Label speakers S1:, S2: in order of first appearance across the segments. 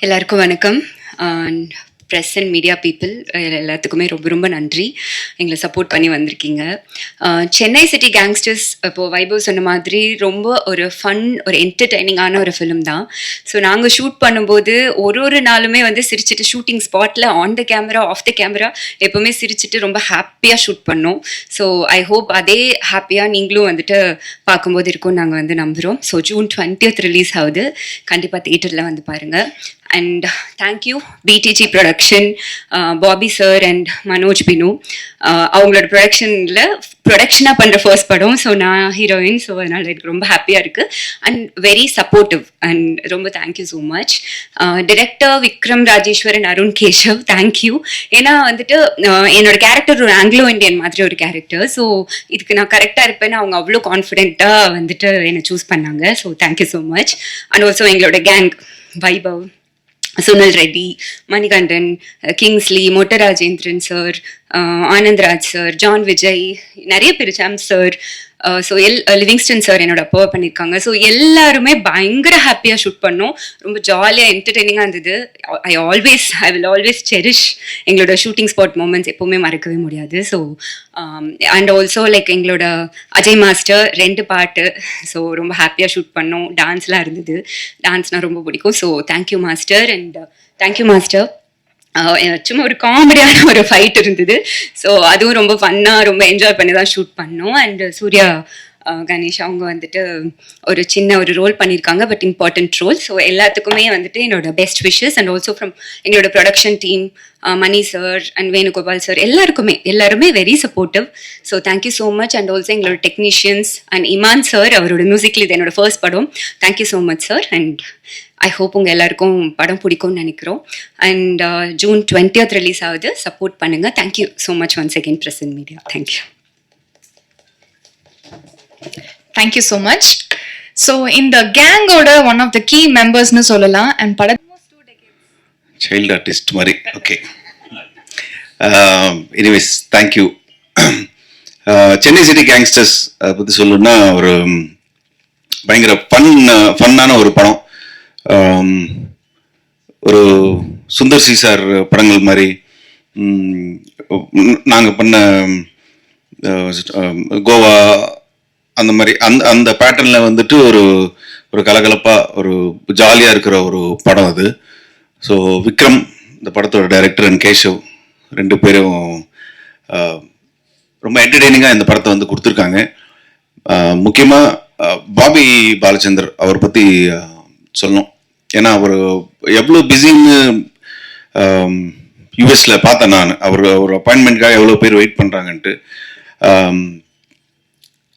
S1: எல்லாருக்கும் வணக்கம். And press and media people எல்லாத்துக்குமே ரொம்ப ரொம்ப நன்றி. எங்களை சப்போர்ட் பண்ணி வந்திருக்கீங்க. சென்னை சிட்டி கேங்ஸ்டர்ஸ் இப்போது வைபவ் சொன்ன மாதிரி ரொம்ப ஒரு ஃபன் ஒரு என்டர்டைனிங்கான ஒரு ஃபிலிம் தான். ஸோ நாங்கள் ஷூட் பண்ணும்போது ஒரு ஒரு நாளுமே வந்து சிரிச்சிட்டு ஷூட்டிங் ஸ்பாட்டில் on the camera off the camera எப்போவுமே சிரிச்சிட்டு ரொம்ப ஹாப்பியாக ஷூட் பண்ணோம். ஸோ ஐ ஹோப் அதே ஹாப்பியாக நீங்களும் வந்துட்டு பார்க்கும்போது இருக்கும் நாங்கள் வந்து நம்புகிறோம் ஸோ ஜூன் டுவெண்ட்டியத் ரிலீஸ் ஆகுது. கண்டிப்பாக தேட்டரில் வந்து பாருங்கள் and thank you PTG production Bobby sir and Manoj Binu அவங்களோட ப்ரொடக்ஷனில் ப்ரொடக்ஷனாக பண்ணுற ஃபர்ஸ்ட் படம் ஸோ நான் ஹீரோயின் ஸோ அதனால் எனக்கு ரொம்ப ஹாப்பியாக இருக்குது அண்ட் வெரி சப்போர்ட்டிவ் அண்ட் ரொம்ப thank you so much director Vikram Rajeswaran Arun Keshav thank you ஏன்னா வந்துட்டு uh, என்னோட கேரக்டர் ஒரு ஆங்கிலோ இந்தியன் மாதிரி ஒரு கேரக்டர் ஸோ இதுக்கு நான் கரெக்டாக இருப்பேன்னு அவங்க அவ்வளோ கான்ஃபிடென்ட்டாக வந்துட்டு என்னை சூஸ் பண்ணாங்க. So thank you so much and also எங்களோட gang Vaibhav Sunil Reddy Manikandan Kingsley Motta Rajendran sir Anandraj sir John Vijay நிறைய பேர் Sam sir so L Livingston sir என்னோட அப்போ பண்ணியிருக்காங்க ஸோ எல்லாருமே பயங்கர ஹாப்பியாக ஷூட் பண்ணோம். ரொம்ப ஜாலியாக என்டர்டெய்னிங்காக இருந்தது. I always I will always cherish எங்களோட ஷூட்டிங் ஸ்பாட் மூமெண்ட்ஸ் எப்போவுமே மறக்கவே முடியாது. ஸோ அண்ட் ஆல்சோ லைக் எங்களோட அஜய் மாஸ்டர் ரெண்டு பாட்டு. ஸோ ரொம்ப ஹாப்பியாக ஷூட் பண்ணோம். டான்ஸ்லாம் இருந்தது. டான்ஸ்னால் ரொம்ப பிடிக்கும். So thank you master and thank you master சும்மா ஒரு காமெடியான ஒரு ஃபைட் இருந்தது. ஸோ அதுவும் ரொம்ப ஃபன்னாக ரொம்ப என்ஜாய் பண்ணி தான் ஷூட் பண்ணோம். அண்ட் சூர்யா கணேஷ் அவங்க வந்துட்டு ஒரு சின்ன ஒரு ரோல் பண்ணியிருக்காங்க பட் இம்பார்ட்டன்ட் ரோல் ஸோ எல்லாத்துக்குமே வந்துட்டு என்னோட best wishes and also from எங்களோட production team Mani sir and Venugopal sir எல்லாருக்குமே எல்லாருமே very supportive so thank you so much and also எங்களோட டெக்னீஷியன்ஸ் அண்ட் இமான் சார் அவரோட மியூசிக்கில் இது என்னோட ஃபர்ஸ்ட் படம். Thank you so much sir and I hope உங்கள் எல்லாருக்கும் படம் பிடிக்கும்னு நினைக்கிறோம். அண்ட் ஜூன் டுவெண்ட்டியத் ரிலீஸ் ஆகுது. சப்போர்ட் பண்ணுங்கள் thank you so much once again present media thank you
S2: thank you so much so இந்த கேங்கோட ஒன் ஆஃப் த கீ மெம்பர்ஸ்னு சொல்லலாம். அண்ட் பட
S3: சைல்டு ஆர்டிஸ்ட் மாதிரி. Okay anyways thank you Chennai city gangsters அதை பற்றி சொல்லணும்னா ஒரு பயங்கர ஃபன் ஃபன்னான ஒரு படம். ஒரு சுந்தர் சி சார் படங்கள் மாதிரி நாங்கள் பண்ண கோவா அந்த மாதிரி அந்த அந்த பேட்டர்னில் வந்துட்டு ஒரு ஒரு கலகலப்பாக ஒரு ஜாலியாக இருக்கிற ஒரு படம் அது. ஸோ விக்ரம் இந்த படத்தோட டைரக்டர் அண்ட் கேஷவ் ரெண்டு பேரும் ரொம்ப என்டர்டெய்னிங்காக இந்த படத்தை வந்து கொடுத்துருக்காங்க. முக்கியமாக பாபி பாலச்சந்தர் அவர் பற்றி சொல்லணும். ஏன்னா அவர் எவ்வளோ பிஸின்னு யூஎஸில் பார்த்தேன் நான். அவர் ஒரு அப்பாயின்மெண்ட்காக எவ்வளோ பேர் வெயிட் பண்ணுறாங்கன்ட்டு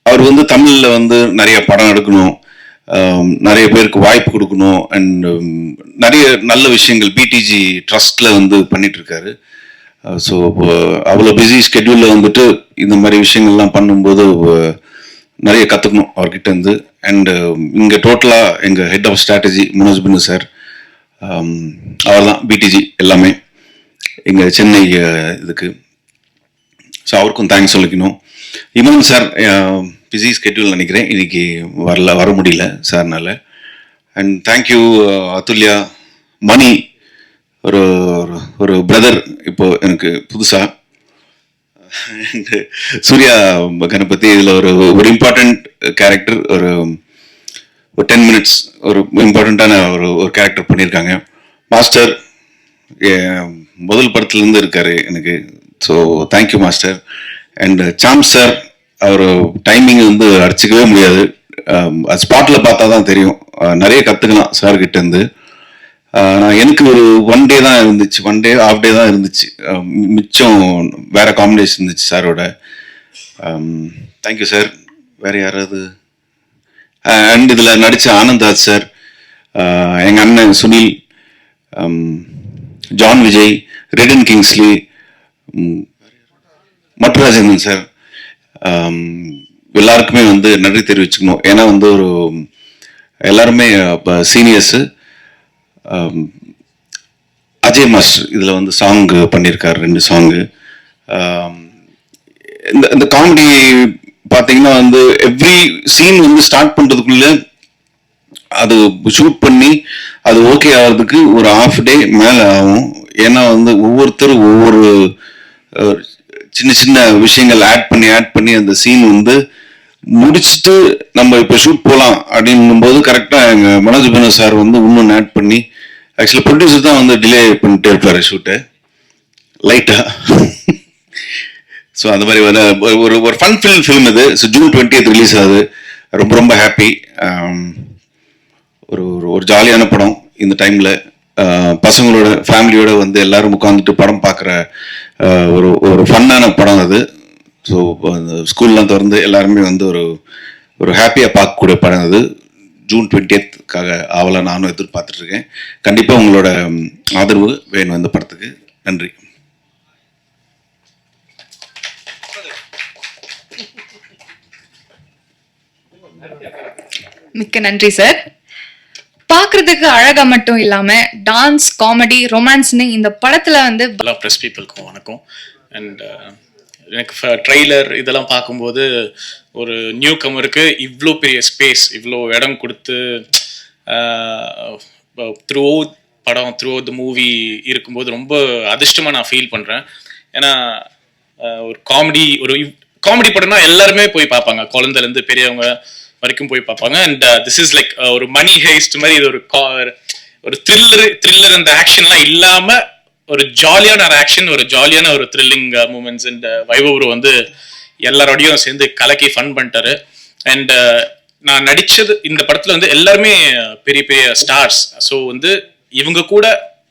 S3: அவர் வந்து தமிழில் வந்து நிறைய படம் எடுக்கணும். நிறைய பேருக்கு வாய்ப்பு கொடுக்கணும். அண்ட் நிறைய நல்ல விஷயங்கள் பிடிஜி ட்ரஸ்டில் வந்து பண்ணிகிட்ருக்காரு ஸோ அவ்வளோ பிஸி ஸ்கெட்யூலில் வந்துட்டு இந்த மாதிரி விஷயங்கள்லாம் பண்ணும்போது நிறைய கற்றுக்கணும் அவர்கிட்ட இருந்து இங்கே டோட்டலாக எங்கள் head of strategy Manoj pin sir அவர் தான் பிடிஜி எல்லாமே. எங்கள் சென்னை இதுக்கு. ஸோ அவருக்கும் தேங்க்ஸ் சொல்லிக்கணும். இமான் சார் பிஸி ஸ்கெட்யூல் நினைக்கிறேன். இன்னைக்கு வரல வர முடியல சார்னால. And thank you Athulya. Mani ஒரு ஒரு- பிரதர் இப்போது எனக்கு புதுசாக சூர்யா கணபதி இதில் ஒரு ஒரு இம்பார்ட்டண்ட் கேரக்டர் um, ஒரு ஒரு டென் மினிட்ஸ் ஒரு இம்பார்ட்டண்ட்டான ஒரு ஒரு கேரக்டர் பண்ணியிருக்காங்க மாஸ்டர் முதல் படத்துலேருந்து இருக்கார் எனக்கு. So thank you master and Sam sir our timing வந்து அடிச்சுக்கவே முடியாது. Um, ஸ்பாட்டில் பார்த்தா தான் தெரியும். நிறைய கற்றுக்கலாம் சார் நான் எனக்கு ஒரு ஒன் டே தான் இருந்துச்சு ஒன் டே ஆஃப் டே தான் இருந்துச்சு. மிச்சம் வேற காம்பினேஷன் இருந்துச்சு சாரோட தேங்க்யூ சார் வேற யாராவது? அண்ட் இதில் நடித்த ஆனந்தாஜ் சார் எங்கள் அண்ணன் சுனில் ஜான் விஜய் ரெடன் கிங்ஸ்லி ம், மட்ராஜேந்திரன் சார் எல்லாருக்குமே வந்து நன்றி தெரிவிச்சுக்கணும். ஏன்னா வந்து ஒரு எல்லாருமே சீனியர்ஸு அஜய் மாஸ்டர் இதில் வந்து சாங் பண்ணியிருக்காரு ரெண்டு சாங்கு இந்த இந்த காமெடி பார்த்தீங்கன்னா வந்து எவ்ரி சீன் வந்து ஸ்டார்ட் பண்ணுறதுக்குள்ள அது ஷூட் பண்ணி அது ஓகே ஆகிறதுக்கு ஒரு ஆஃப் டே மேலே ஆகும். ஏன்னா வந்து ஒவ்வொருத்தரும் ஒவ்வொரு சின்ன சின்ன விஷயங்கள் ஆட் பண்ணி ஆட் பண்ணி அந்த சீன் வந்து முடிச்சுட்டு நம்ம இப்போ ஷூட் போகலாம் அப்படின்னும் போது கரெக்டாக எங்கள் மனோஜ் பனு சார் வந்து இன்னொன்று ஆட் பண்ணி ஆக்சுவலி ப்ரொடியூசர் தான் வந்து டிலே பண்ணிட்டே இருப்பார் ஷூட்டை லைட்டாக ஸோ அந்த மாதிரி வந்து ஒரு- ஒரு ஃபன் ஃபில் ஃபிலிம் இது ஸோ ஜூன் டுவெண்ட்டி ரிலீஸ் ஆகுது. ரொம்ப ரொம்ப ஹாப்பி um, ஒரு ஒரு ஒரு ஜாலியான படம் இந்த டைமில் uh, பசங்களோட ஃபேமிலியோட வந்து எல்லாரும் உட்காந்துட்டு படம் பார்க்குற uh, ஒரு ஒரு ஃபன்னான படம் அது. ஸோ ஸ்கூல்லாம் திறந்து எல்லாருமே வந்து ஒரு ஒரு ஹாப்பியாக பார்க்கக்கூடிய படம் அது. ஜூன் டுவெண்ட்டியத்துக்காக ஆவலை நானும் எதிர்பார்த்துட்டு இருக்கேன் கண்டிப்பாக உங்களோட ஆதரவு வேணும் இந்த படத்துக்கு. நன்றி.
S2: மிக்க நன்றி சார். பார்க்கிறதுக்கு அழகா மட்டும் இல்லாம டான்ஸ் காமெடி ரொமான்ஸ்னு இந்த படத்துல வந்து
S4: எல்லா ப்ரெஸ் பீப்புளுக்கும் வணக்கம். அண்ட் எனக்கு ட்ரெய்லர் இதெல்லாம் பார்க்கும்போது ஒரு நியூ கமருக்கு இவ்வளோ பெரிய ஸ்பேஸ் இவ்வளோ இடம் கொடுத்து த்ரூ படம் த்ரூ த மூவி இருக்கும்போது ரொம்ப அதிர்ஷ்டமாக நான் ஃபீல் பண்ணுறேன் ஏன்னா ஒரு காமெடி ஒரு காமெடி படம்னா எல்லாருமே போய் பார்ப்பாங்க. குழந்தைலேருந்து பெரியவங்க வரைக்கும் போய் பார்ப்பாங்க. அண்ட் திஸ் இஸ் லைக் ஒரு மணி ஹேஸ்ட் மாதிரி இது ஒரு கா- ஒரு த்ரில்லர் த்ரில்லர் அந்த ஆக்ஷன்லாம் இல்லாமல் ஒரு ஜாலியான ஒரு ஆக்ஷன் ஒரு ஜாலியான ஒரு த்ரில்லிங் மூமெண்ட்ஸ் அண்ட் வைபவ் வந்து எல்லாரோடையும் சேர்ந்து கலக்கி ஃபன் பண்ணிட்டாரு. அண்ட் uh, நான் நடிச்சது இந்த படத்துல வந்து எல்லாருமே பெரிய பெரிய ஸ்டார்ஸ் ஸோ வந்து இவங்க கூட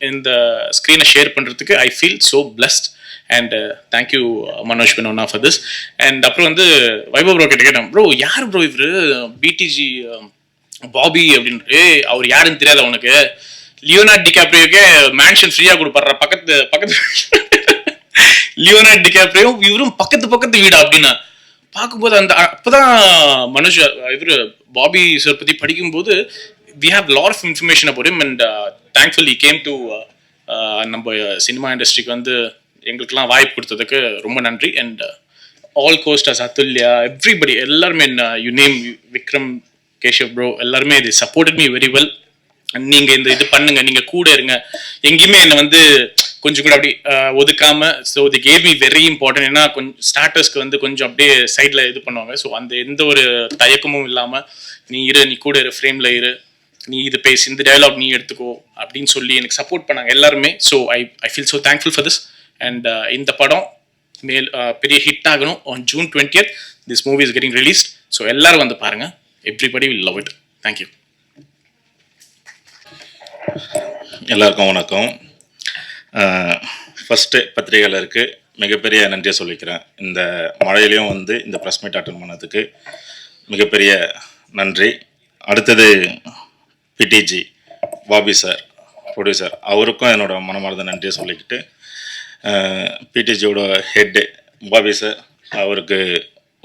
S4: இந்த ஸ்க்ரீனை ஷேர் பண்ணுறதுக்கு I feel so blessed and thank you Manoj பினோனா for this and அப்புறம் வந்து வைபவ் ப்ரோ கிட்ட கேட்டேன் ப்ரோ யார் ப்ரோ இவர்? பிடிஜி பாபி அப்படின்ட்டு ஏய் அவர் யாருன்னு தெரியாத உனக்கு? லியோனார்ட் டிகாப்ரியோக்கே மேன்ஷன் ஃப்ரீயாக கொடுப்பாரு பக்கத்து பக்கத்து லியோனார்ட் டிகாப்ரியோ இவரும் பக்கத்து பக்கத்து வீடு அப்படின்னா. பார்க்கும்போது அந்த அப்போதான் மனுஷ இவர் பாபி சார் பற்றி படிக்கும்போது we have lot of information about him and thankfully came to நம்ம சினிமா இண்டஸ்ட்ரிக்கு வந்து எங்களுக்கெல்லாம் வாய்ப்பு கொடுத்ததுக்கு ரொம்ப நன்றி. And all costars Athulya everybody எல்லாருமே you name Vikram Keshav bro எல்லாருமே இது சப்போர்ட் மீ வெரி வெல் நீங்கள் இந்த இது பண்ணுங்க நீங்கள் கூட இருங்க. எங்கேயுமே என்னை வந்து கொஞ்சம் கூட அப்படி ஒதுக்காம so they gave me very important ஏன்னா கொஞ்சம் ஸ்டார்டர்ஸ்க்கு வந்து கொஞ்சம் அப்படியே சைடில் இது பண்ணுவாங்க. ஸோ அந்த எந்த ஒரு தயக்கமும் இல்லாமல் நீ இரு நீ கூட இரு ஃப்ரேமில் இரு. நீ இது பேசி இந்த டயலாக் நீ எடுத்துக்கோ. அப்படின்னு சொல்லி எனக்கு சப்போர்ட் பண்ணாங்க எல்லாருமே. So I I feel so thankful for this and இந்த படம் மேல் பெரிய ஹிட் ஆகணும். On June twentieth this movie is getting released so எல்லாரும் வந்து பாருங்க. Everybody will love it thank you
S5: எல்லாருக்கும் வணக்கம். ஃபஸ்ட்டு பத்திரிகையாளருக்கு மிகப்பெரிய நன்றியை சொல்லிக்கிறேன். இந்த மழையிலையும் வந்து இந்த ப்ரெஸ் மீட் அட்டன் பண்ணதுக்கு மிகப்பெரிய நன்றி. அடுத்தது பிடிஜி பாபி சார் ப்ரொடியூசர் அவருக்கும் என்னோடய மனமார்ந்த நன்றியை சொல்லிக்கிட்டு பிடிஜியோட ஹெட்டு பாபி சார் அவருக்கு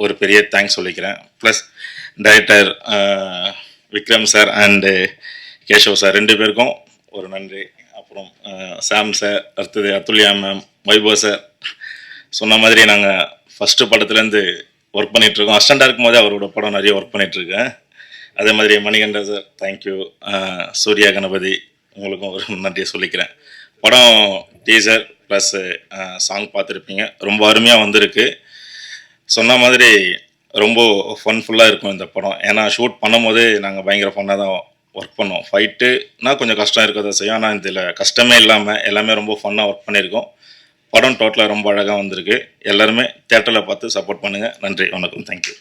S5: ஒரு பெரிய தேங்க்ஸ் சொல்லிக்கிறேன். Plus director Vikram sir and Keshav sir ரெண்டு பேருக்கும் ஒரு நன்றி. அப்புறம் சாம் சார் அடுத்தது அத்துல்யா மேம் வைபவ் சார் சொன்ன மாதிரி நாங்கள் ஃபஸ்ட்டு படத்துலேருந்து ஒர்க் பண்ணிகிட்ருக்கோம் அஸ்டண்டாக இருக்கும்போதே அவரோட படம் நிறைய ஒர்க் பண்ணிகிட்ருக்கேன் அதே மாதிரி Manikanda sir thank you Surya Ganapathy உங்களுக்கும் ஒரு நன்றியை சொல்லிக்கிறேன். படம் டீசர் ப்ளஸ் சாங் பார்த்துருப்பீங்க. ரொம்ப அருமையாக வந்திருக்கு. சொன்ன மாதிரி ரொம்ப ஃபன்ஃபுல்லாக இருக்கும் இந்த படம். ஏன்னா ஷூட் பண்ணும்போது நாங்கள் பயங்கர ஃபன்னாக தான் ஒர்க் பண்ணோம் ஃபைட்டுனா கொஞ்சம் கஷ்டம் இருக்க தான் செய்யும். ஆனால் இதில் கஷ்டமே இல்லாமல் எல்லாமே ரொம்ப ஃபன்னாக ஒர்க் பண்ணியிருக்கோம். படம் டோட்டலாக ரொம்ப அழகாக வந்திருக்கு. எல்லாருமே தேட்டரில் பார்த்து சப்போர்ட் பண்ணுங்கள் நன்றி வணக்கம். தேங்க்யூ